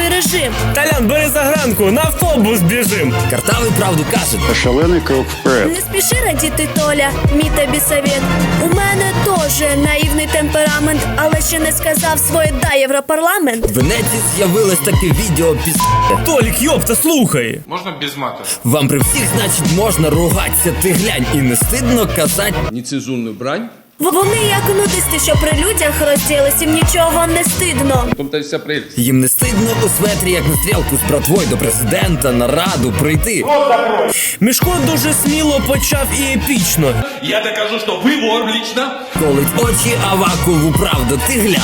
Єврокомісія режим. Талян, бери загранку, на автобус біжим. Картавий правду каже. Шалений крок вперед. Не спіши радіти, Толя, мій тобі совет. У мене теж наївний темперамент, але ще не сказав своє да Європарламент. В неті з'явилось таке відео піс... Толік, йопта, слухай. Можно без мата? Вам при всіх, значить, можна ругатися, ти глянь, і не стидно казати. нецензурную брань, Вони як нудисти, що при людях розділись, їм нічого не стидно. в том-то вся. Їм не стидно у светрі, як на стрілку з братвою до президента на раду прийти. Мішко дуже сміло почав і епічно. Я докажу, что вы вор лично. Колить очі Авакову правду, ти гля.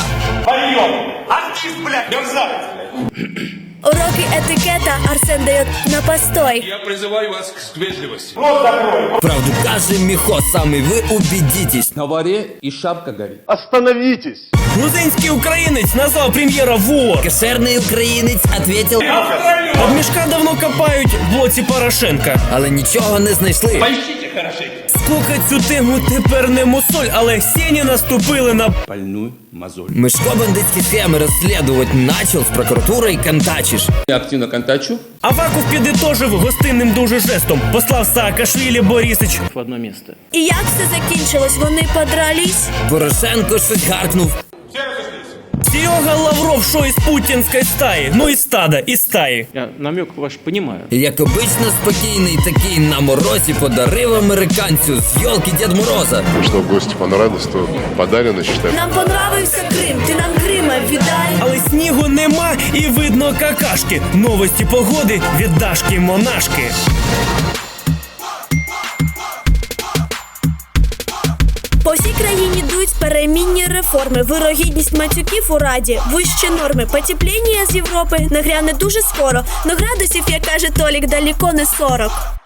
Артист, блядь, мерзавец, блядь. Уроки етикета Арсен дає на постой. Я призываю вас к вежливости. Правду каже Міхо, саме ви убедітесь. На варе и шапка горит. Остановитесь! Грузинський українець назвав прем'єра вор. Кошерний українець ответив, Под мішка давно копають в блоці Порошенка. але нічого не знайшли. Поищите хорошенько. Скока цю тему тепер не мусоль, але сіні наступили на пальну мозоль. Мишко бандитські теми розслідувати начал з прокуратурою контачиш. Я активно контачу. Аваков підітожив гостинним дуже жестом. Послав Саакашвілі Борисич. в одно місце. І як все закінчилось? Вони подрались? Порошенко щось гаркнув. Серега Лавров, що із путінської стаї. Ну і стада, і стаї. Я намек ваш понимаю. Як обично спокійний такий на морозі подарив американцю з йолки Дід Мороза. Что гости понравилось, то подарено, считай. Нам понравився Крим, ти нам Крима віддай. Але снігу нема і видно какашки. Новості погоди від Дашки Монашки. По всій країні йдуть перемінні реформи, вирогідність матюків у раді, вищі норми, потепління з Європи нагряне дуже скоро. Но градусів, як каже Толік, далеко не 40.